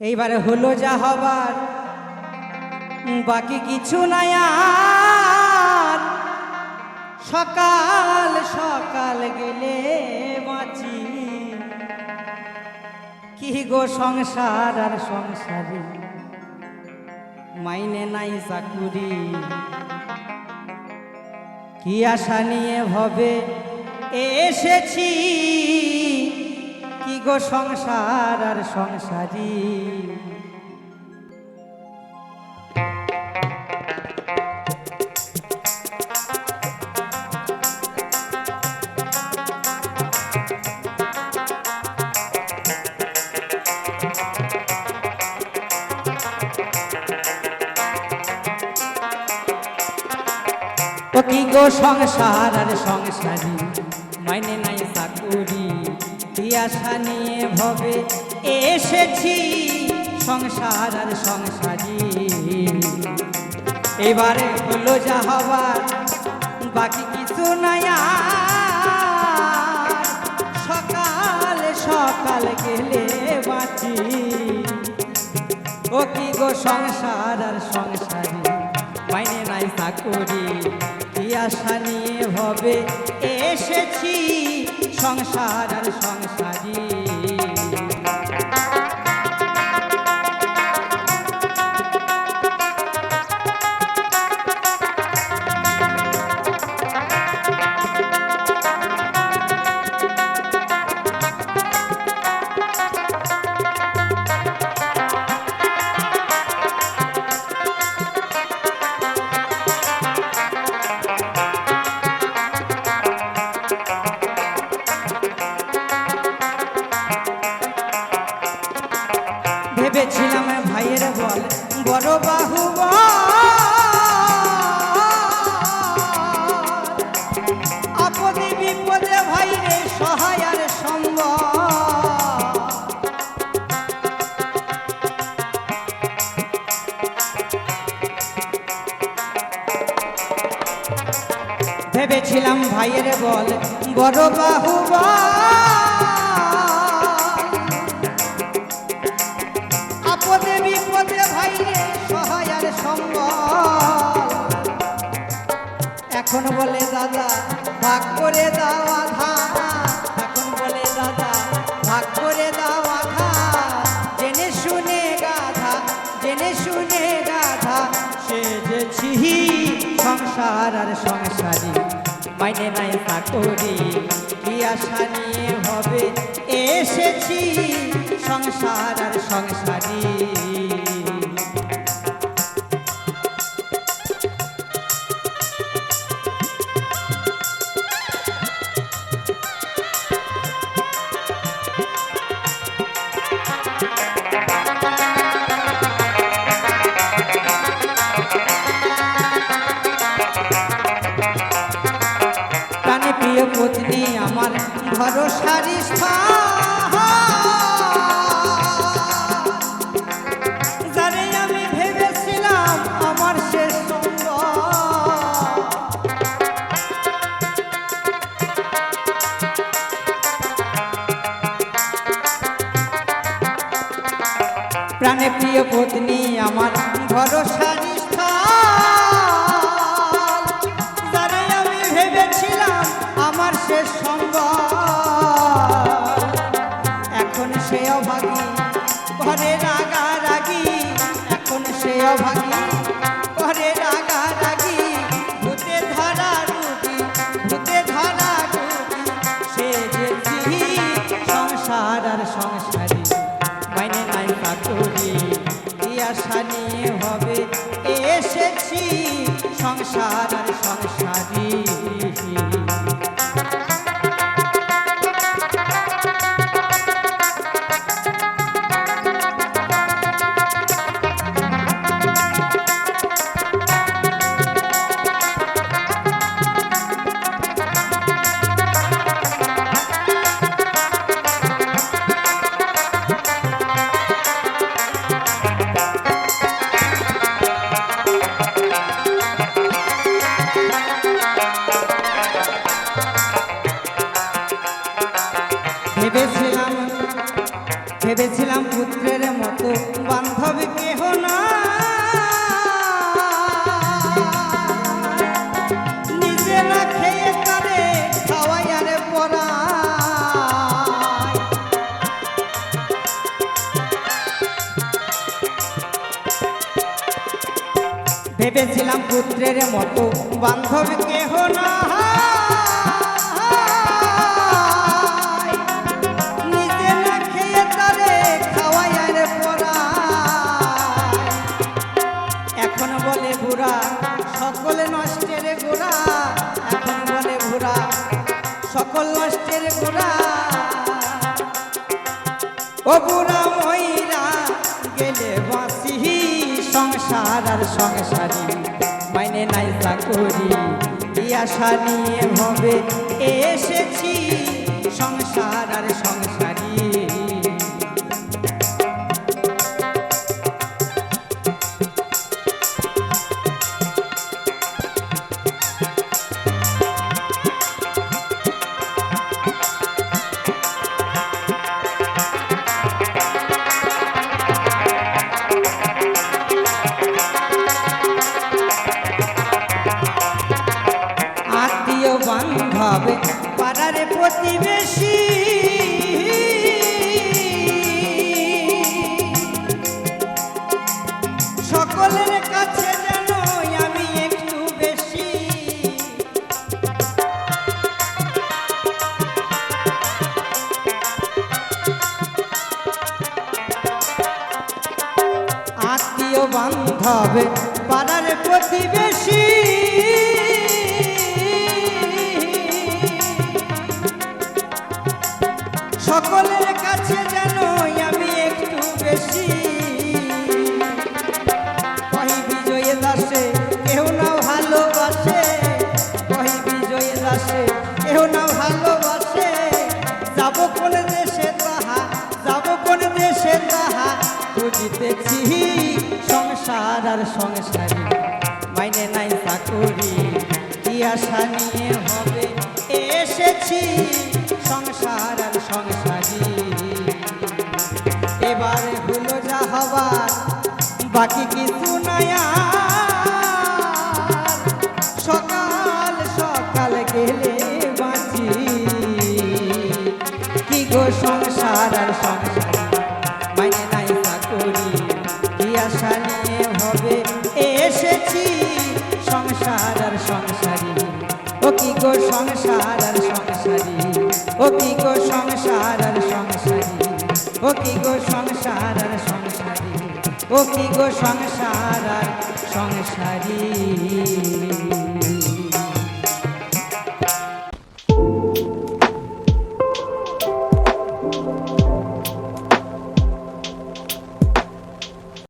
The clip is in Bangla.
এইবারে হলো যা হবার। বাকি কিছু নাই আর। সকাল সকাল গেলে বাঁচি। কি গো সংসার আর সংসারী? মাইনে নাই চাকুরি। কি আশা নিয়ে ভবে? এসেছি। কি গো সংসার আর সংসারী? কি গো সংসার আর সংসারী? আশা নিয়ে ভবে। এসেছি সংসার আর সংসারি। এবারে হলো যা হবার, বাকি কিছু নাই। সকাল সকাল গেলে বাঁচি। ও কি গো সংসার আর সংসারী? মাইনে নাই চাকরি। কি আশা নিয়ে ভবে? এসেছি সংসার আর সংসারী। ভেবেছিলাম ভাইয়ের বল, বড় বাহু আপদে বিপদে এখন বলে, দাদা, ভাগ করে দাও আধা। এখন বলে, দাদা, ভাগ করে দাও আধা। জেনে শুনে গাধা, জেনে শুনে গাধা সেজেছি সংসার আর সংসারী। মাইনে নাই চাকরি কি আশা নিয়ে হবে এসেছি সংসার আর সংসারী। প্রিয় পত্নী আমার ভরসার। যারে প্রাণে প্রিয় পত্নী আমার ভরসার সংসার আর সংসারী পুত্রের মতো বান্ধব কেহ না খেয়ে ভেবেছিলাম পুত্রের মতো বান্ধব কেহ না বুড়া ময়রা গেলে বাঁচি সংসার আর সংসারী। মাইনে নাই চাকরি এই আশা নিয়ে হবে, এসেছি। আত্মীয় বান্ধব, পাড়ার প্রতিবেশী। সকলের কাছে যেন আমি একটু বেশি। কহি বিজয় দাসে কেউ না ভালোবাসে কহি বিজয় দাসে কেউ না ভালোবাসে। যাব কোন দেশে তাহা যাব কোন দেশে তাহা খুঁজিতেছি। সংসার আর সংসারী। মাইনে নাই চাকরি। কি আশা নিয়ে হবে? এসেছি সংসার আর সংসারি। এবারে হলো যা হবার, বাকি কিছু নয়া আশা নিয়ে হবে। এসেছি সংসার আর সংসারী। ও কি গো সংসার আর সংসারী? ও কি গো সংসার আর সংসারী? ও কি গো সংসার আর সংসারী? ও কি গো সংসার আর সংসারী?